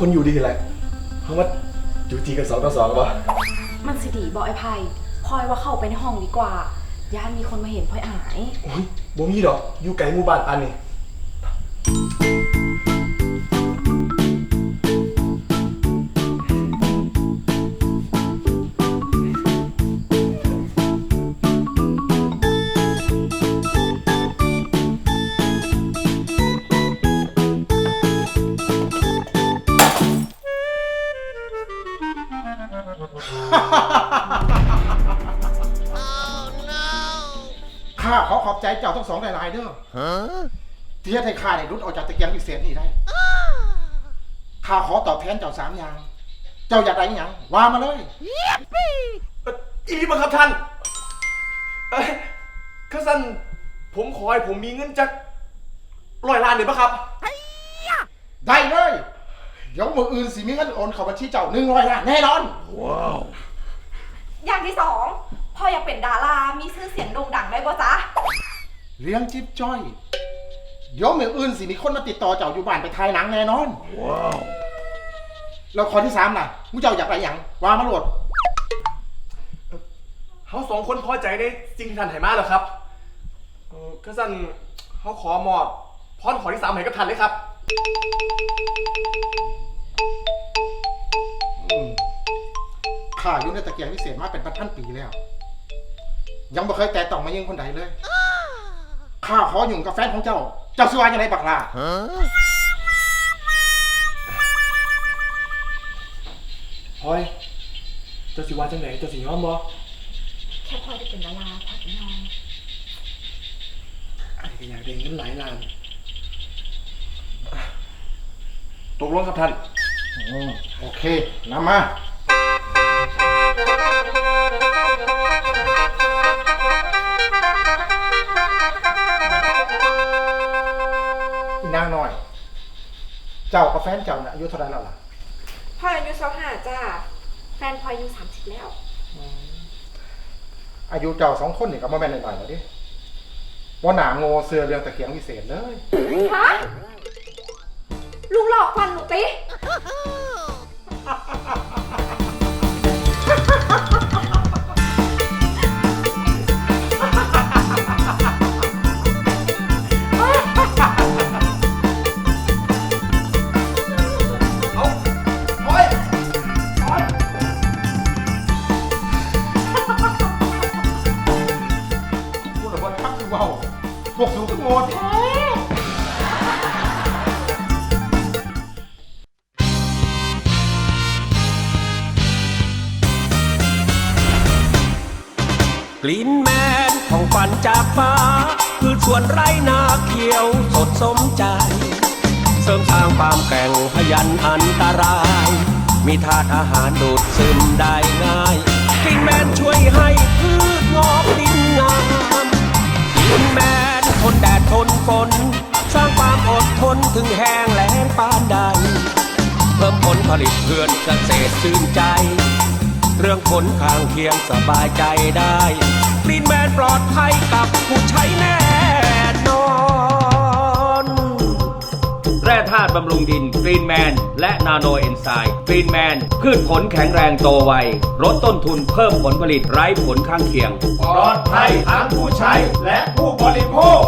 คนอยู่ดีแหละเขาว่าอยู่ทีกันสองต่อสองวะมันสิดีบอกไอ้ไพ่พลอยว่าเข้าไปในห้องดีกว่าย่านมีคนมาเห็นพลอยอาย โอ้ยบ่มีดอก อยู่ไกลหมู่บ้านปันนี่ ข้าขอขอบใจเจ้าทั้งสองหลายๆเด้อที่เฮ็ดให้ข้าได้รุดออกจากตะเกียงพิเศษนี่ได้ข้าขอตอบแทนเจ้าสามอย่าง เจ้าอยากได้หยังว่ามาเลยเอ่ออีหลีบังครับท่านเอ้ยข้าสันผมขอให้ผมมีเงินจักร้อยล้านเลยปะครับ ได้เลย เดี๋ยวมืออื่นสิมีเงินโอนเข้าบัญชีเจ้าหนึ่งร้อยล้านแน่นอนอย่างที่สอง พลอยอยากเป็นดารามีชื่อเสียงโด่งดังได้ป่ะจ๊ะเลี้ยงจิ๊บจ้อย เดี๋ยวมืออื่นสิมีคนมาติดต่อเจ้าอยู่บ้านไปถ่ายหนังแน่นอน ว้าว แล้วข้อที่สามล่ะมูเจ้าอยากได้หยังว่ามาโหลด เขาสองคนพอใจได้สิ่งที่ท่านให้มาแล้วครับเออข้าสันเขาขอมอบพรขอที่สามให้กับท่านเลยครับอืมข้าอยู่ในตะเกียงพิเศษมาเป็นพันๆปีแล้ว ยังบ่เคยแตะต้องมายิงคนใดเลย ข้าขออยู่กับแฟนของเจ้า เจ้าสิว่าอย่างไรบักล่ะพลอยเจ้าสิว่าจังไหนเจ้าสิยอมบ่แค่พลอยได้เป็นดาราพลอยก็ยอมไอ้ก็อยากได้เงินหลายล้านตกลงครับท่านอืมโอเคนำมา อีนางน้อย เจ้ากับแฟนเจ้าน่ะอายุเท่าไหรแล้วล่ะพลอยอายุสองห้าจ้า แฟนพลอยอายุสามสิบแล้ว อายุเจ้าสองคนนี่ก็มาแม่นหน่อยๆแล้วดิว่าหนาโง่เสือเรื่องตะเกียงวิเศษเลย ฮะลุงหลอกฟันหนูติ วว่าทักคือเว่าพวกสูงก็โง่แท้กลิ่นแมนของฝันจากฟ้า คือสวนไรนาเขียวสดสมใจ เสริมสร้างความแกร่งพยันอันตราย มีธาตุอาหารดูดซึมได้ง่าย กลิ่นแมนช่วยให้พืชงอกดินงาม คุณแม่ทนแดดทนฝน สร้างความอดทนถึงแห้งแล้งปานใด เพิ่มผลผลิตเพื่อนเกษตรชื่นใจ เรื่องผลข้างเคียงสบายใจได้กรีนแมนปลอดภัยกับผู้ใช้แน่นอน ร่ธาตุบำรุงดินกรีนแมนและนาโนเอนไซม์กรีนแมนพืชผลแข็งแรงโตไวลดต้นทุนเพิ่มผลผลิตไร้ผลข้างเคียง ปลอดภัยทั้งผู้ใช้และผู้บริโภค